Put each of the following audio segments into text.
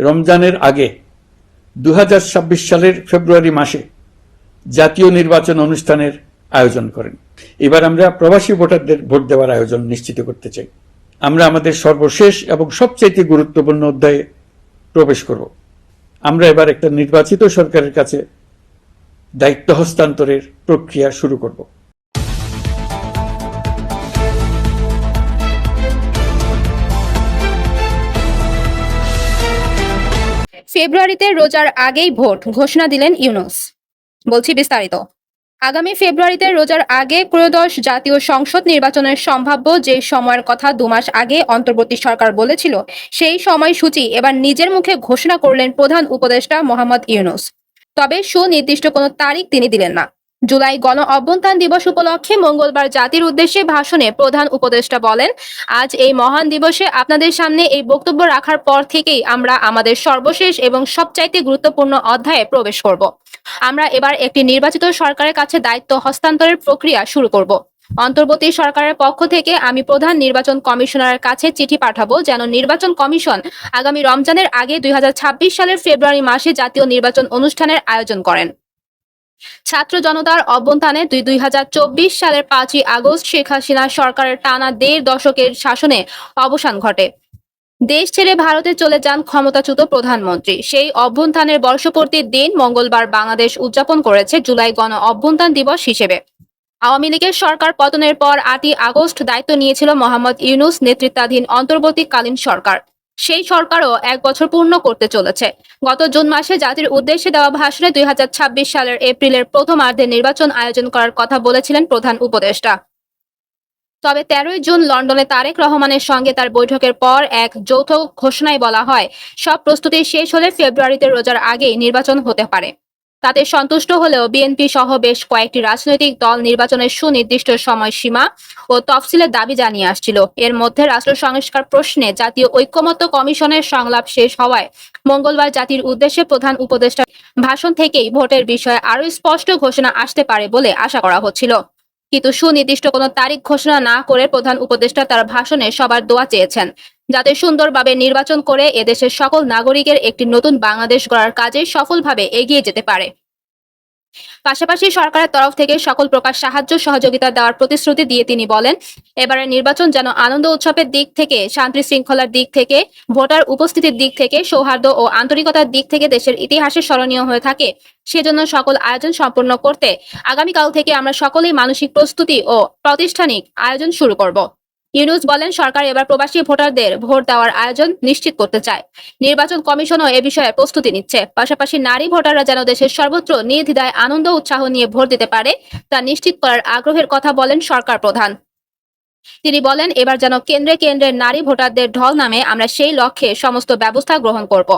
রমজানের আগে দু হাজার ছাব্বিশ সালের ফেব্রুয়ারি মাসে জাতীয় নির্বাচন অনুষ্ঠানের আয়োজন করেন। এবার আমরা প্রবাসী ভোটারদের ভোট দেওয়ার আয়োজন নিশ্চিত করতে চাই। আমরা আমাদের সর্বশেষ এবং সবচাইতে গুরুত্বপূর্ণ অধ্যায়ে প্রবেশ করব। আমরা এবার একটা নির্বাচিত সরকারের কাছে দায়িত্ব হস্তান্তরের প্রক্রিয়া শুরু করব। ফেব্রুয়ারিতে রোজার আগেই ভোট, ঘোষণা দিলেন ইউনুস। বলছি বিস্তারিত। আগামী ফেব্রুয়ারিতে রোজার আগে ত্রয়োদশ জাতীয় সংসদ নির্বাচনের সম্ভাব্য যে সময়ের কথা দু মাস আগে অন্তর্বর্তী সরকার বলেছিল, সেই সময়সূচি এবার নিজের মুখে ঘোষণা করলেন প্রধান উপদেষ্টা মোহাম্মদ ইউনুস। তবে সুনির্দিষ্ট কোনো তারিখ তিনি দিলেন না। জুলাই গণ অভ্যন্থান দিবস উপলক্ষে মঙ্গলবার জাতির উদ্দেশ্যে ভাষণে প্রধান উপদেষ্টা বলেন, আজ এই মহান দিবসে আপনাদের সামনে এই বক্তব্য রাখার পর থেকেই আমরা আমাদের সর্বশেষ এবং সবচাইতে গুরুত্বপূর্ণ অধ্যায়ে প্রবেশ করব। আমরা এবার একটি নির্বাচিত সরকারের কাছে দায়িত্ব হস্তান্তরের প্রক্রিয়া শুরু করব। অন্তর্বর্তী সরকারের পক্ষ থেকে আমি প্রধান নির্বাচন কমিশনারের কাছে চিঠি পাঠাবো যেন নির্বাচন কমিশন আগামী রমজানের আগে দুই হাজার ছাব্বিশ সালের ফেব্রুয়ারি মাসে জাতীয় নির্বাচন অনুষ্ঠানের আয়োজন করেন। ছাত্র জনতার অভ্যন্থানে দুই দুই হাজার চব্বিশ সালের পাঁচই আগস্ট শেখ হাসিনা সরকারের টানা দেড় দশকের শাসনে অবসান ঘটে। দেশ ছেড়ে ভারতে চলে যান ক্ষমতাচ্যুত প্রধানমন্ত্রী। সেই অভ্যন্থানের বর্ষপূর্তির দিন মঙ্গলবার বাংলাদেশ উদযাপন করেছে জুলাই গণ অভ্যন্থান দিবস হিসেবে। আওয়ামী লীগের সরকার পতনের পর আটই আগস্ট দায়িত্ব নিয়েছিল মোহাম্মদ ইউনুস নেতৃত্বাধীন অন্তর্বর্তীকালীন সরকার। সেই সরকারও এক বছর পূর্ণ করতে চলেছে। গত জুন মাসে জাতির উদ্দেশ্যে দেওয়া ভাষণে দুই হাজার ছাব্বিশ সালের এপ্রিলের প্রথমার্ধে নির্বাচন আয়োজন করার কথা বলেছিলেন প্রধান উপদেষ্টা। তবে তেরোই জুন লন্ডনে তারেক রহমানের সঙ্গে তার বৈঠকের পর এক যৌথ ঘোষণায় বলা হয়, সব প্রস্তুতি শেষ হলে ফেব্রুয়ারিতে রোজার আগেই নির্বাচন হতে পারে। তাতে সন্তুষ্ট হলেও বিএনপি সহ বেশ কয়েকটি রাজনৈতিক দল নির্বাচনের সুনির্দিষ্ট সময়সীমা ও তফসিলের দাবি জানিয়ে আসছিল। এর মধ্যে রাষ্ট্র সংস্কার প্রশ্নে জাতীয় ঐক্যমত্য কমিশনের সংলাপ শেষ হওয়ায় মঙ্গলবার জাতির উদ্দেশ্যে প্রধান উপদেষ্টা ভাষণ থেকেই ভোটের বিষয়ে আরও স্পষ্ট ঘোষণা আসতে পারে বলে আশা করা হচ্ছিল। কিন্তু সুনির্দিষ্ট কোনো তারিখ ঘোষণা না করে প্রধান উপদেষ্টা তার ভাষণে সবার দোয়া চেয়েছেন। যাতে সুন্দরভাবে নির্বাচন করে এদেশের সকল নাগরিকের একটি নতুন বাংলাদেশ গড়ার কাজে সফলভাবে এগিয়ে যেতে পারে। পাশাপাশি সরকারের তরফ থেকে সকল প্রকার সাহায্য সহযোগিতা দেওয়ার প্রতিশ্রুতি দিয়ে তিনি বলেন, এবারের নির্বাচন যেন আনন্দ উৎসবের দিক থেকে, শান্তি শৃঙ্খলার দিক থেকে, ভোটার উপস্থিতির দিক থেকে, সৌহার্দ্য ও আন্তরিকতার দিক থেকে দেশের ইতিহাসে স্মরণীয় হয়ে থাকে। সেজন্য সকল আয়োজন সম্পন্ন করতে আগামীকাল থেকে আমরা সকলেই মানসিক প্রস্তুতি ও প্রাতিষ্ঠানিক আয়োজন শুরু করব। ইউনুস বলেন, সরকার এবার প্রবাসী ভোটারদের ভোট দেওয়ার আয়োজন নিশ্চিত করতে চায়। নির্বাচন কমিশনও এ বিষয়ে প্রস্তুতি নিচ্ছে। পাশাপাশি নারী ভোটাররা যেন দেশের সর্বত্র নির্দ্বিধায় আনন্দ উৎসাহ নিয়ে ভোট দিতে পারে, তা নিশ্চিত করার আগ্রহের কথা বলেন সরকার প্রধান। তিনি বলেন, এবার যেন কেন্দ্রে কেন্দ্রের নারী ভোটারদের ঢল নামে আমরা সেই লক্ষ্যে সমস্ত ব্যবস্থা গ্রহণ করব।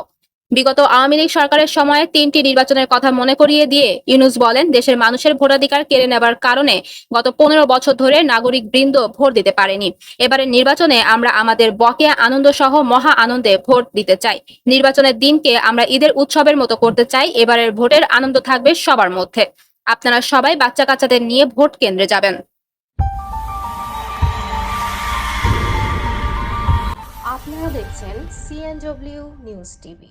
বিগত আওয়ামী লীগ সরকারের সময়ে তিনটি নির্বাচনের কথা মনে করিয়ে দিয়ে ইউনুস বলেন, দেশের মানুষের ভোটাধিকার কেড়ে নেবার কারণে গত পনেরো বছর ধরে নাগরিক বৃন্দ ভোট দিতে পারেনি। এবারের নির্বাচনে আমরা আমাদের বকেয়া আনন্দ সহ মহা আনন্দে ভোট দিতে চাই। নির্বাচনের দিনকে আমরা ঈদের উৎসবের মতো করতে চাই। এবারের ভোটের আনন্দ থাকবে সবার মধ্যে। আপনারা সবাই বাচ্চা কাচ্চাদের নিয়ে ভোট কেন্দ্রে যাবেন। আপনারা দেখছেন সিএনডব্লিউ নিউজ টিভি